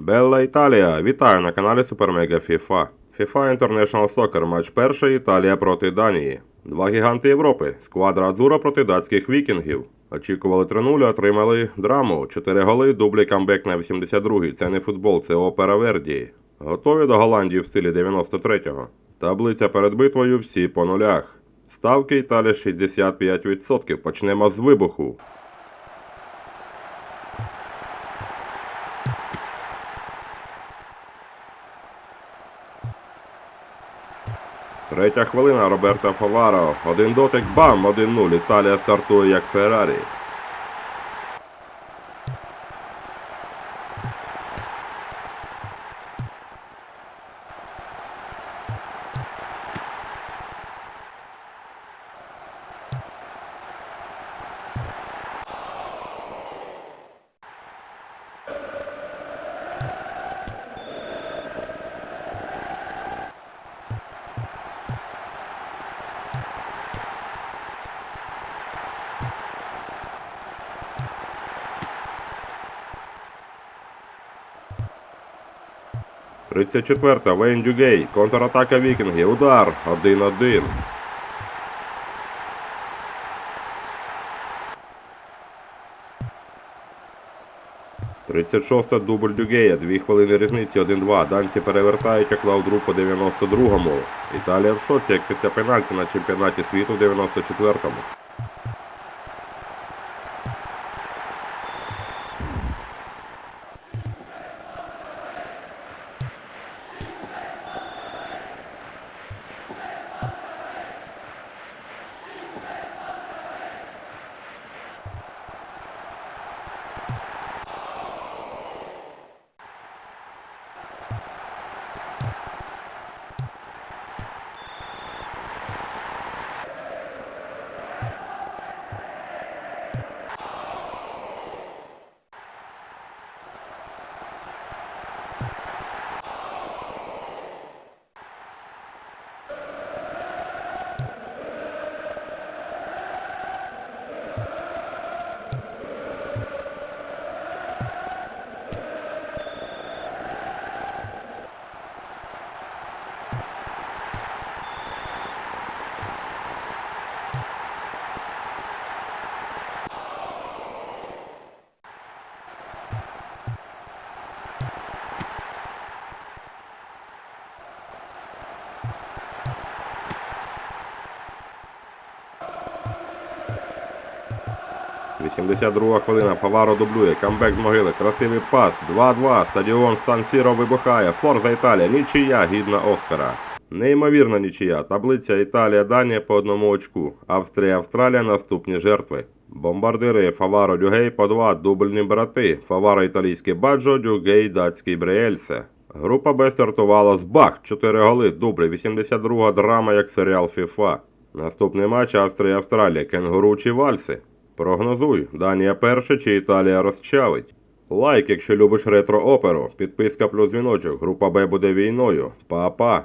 Белла Італія! Вітаю на каналі Супермега FIFA. FIFA International Soccer матч перший Італія проти Данії. Два гіганти Європи. Сквадра Азура проти датських вікінгів. Очікували 3-0, отримали драму. 4 голи, дублі камбек на 82-й. Це не футбол, це опера Вердії. Готові до Голландії в стилі 93-го. Таблиця перед битвою всі по нулях. Ставки Італія 65%. Почнемо з вибуху. Третя хвилина Роберто Фаваро. Один дотик, бам! 1-0. Італія стартує як Феррарі. Тридцять четверта. Вейн Дюгей. Контратака вікінгів. Удар. 1-1. Тридцять шоста дубль Дюгея. Дві хвилини різниці 1-2. Данці перевертають оклав по 92-му. Італія в шоці, як після пенальті на чемпіонаті світу в 94-му. – 82 хвилина. Фаваро дублює. Камбек з могили. Красивий пас. 2-2. Стадіон Сан Сіро вибухає. Форза Італія. Нічия. Гідна Оскара. Неймовірна нічия. Таблиця Італія, Данія по одному очку. Австрія, Австралія наступні жертви. Бомбардири Фаваро Дюгей по 2. Дубльні брати. Фаваро італійський Баджо, Дюгей датський Бреельсе. Група Б стартувала з Бах. 4 голи. Дублі. 82 драма як серіал ФІФА. Наступний матч Австрія-Австралія. Кенгуру чи Вальси. Прогнозуй, Данія перша чи Італія розчавить. Лайк, якщо любиш ретро-оперу. Підписка плюс дзвіночок. Група Б буде війною. Па-па.